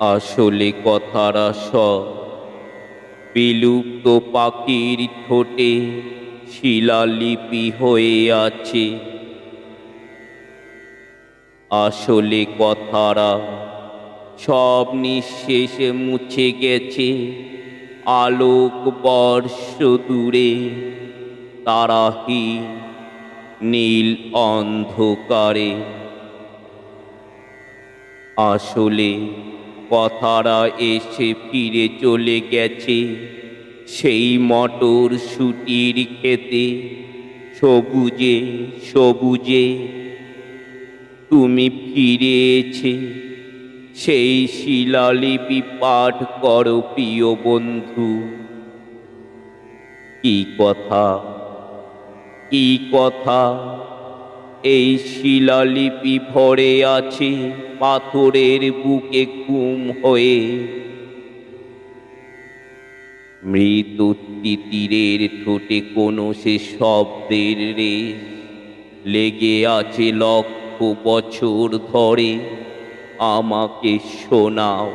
আসলে কথারা সব বিলুপ্ত পাখির ঠোঁটে শিলালিপি হয়ে আছে। আসলে কথারা সব নিঃশেষে মুছে গেছে। আলোক বর্ষ দূরে তারাহীন নীল অন্ধকারে। আসলে কথারা এসে ফিরে চলে গেছে। সেই মটর সুটির খেতে, সবুজে সবুজে। তুমি ফিরেছে, সেই শিলালিপি পাঠ করো প্রিয় বন্ধু। কি কথা কি কথা? এই শিলালিপি ভরে আছে পাথরের বুকে ঘুম হয়ে। মৃত তিতিরের ঠোঁটে কোনো সে শব্দের রেশ। লেগে আছে লক্ষ বছর ধরে। আমাকে শোনাও।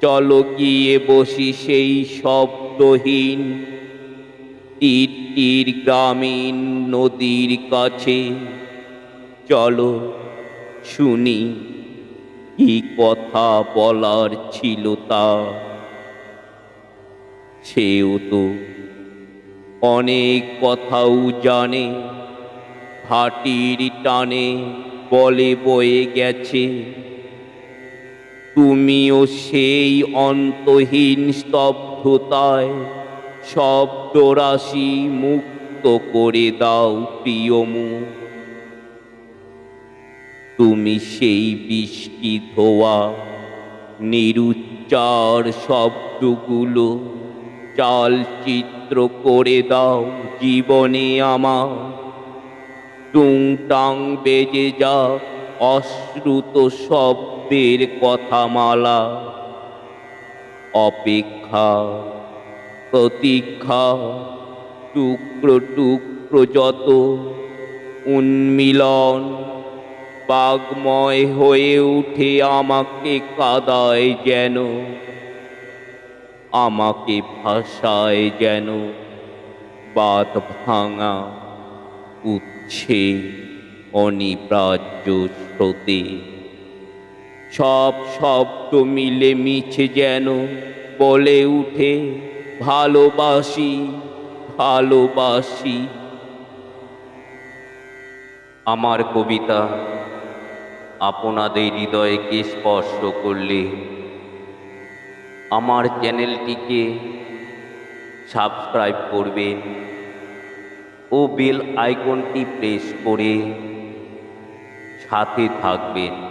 চলো গিয়ে বসি সেই শব্দহীন তীর তীর গ্রামীণ নদীর কাছে। চলো শুনি, কি কথা বলার ছিল তা। সেও তো অনেক কথাও জানে হাটির টানে বলে বয়ে গেছে। তুমিও সেই অন্তহীন স্তব্ধতায় শব্দরাশি মুক্ত করে দাও প্রিয় মুখ তুমি সেই বৃষ্টি ধোয়া, নিরুচ্চার শব্দগুলো চালচিত্র করে দাও জীবনে আমার। টুংটাং বেজে যা অশ্রুত শব্দের কথামালা। অপেক্ষা প্রতীক্ষা টুকরো টুকরো যত উন্মিলন বাগময় হয়ে উঠে আমাকে কাদায় যেন, আমাকে ভাষায় যেন বাদ ভাঙা উচ্ছে অনিব্রাজ্য স্রোতে। সব শব্দ মিলে মিছে যেন বলে উঠে ভালোবাসি ভালোবাসি। আমার কবিতা আপনাদের হৃদয়কে স্পর্শ করলে আমার চ্যানেলটিকে সাবস্ক্রাইব করবেন ও বেল আইকনটি প্রেস করে সাথে থাকবেন।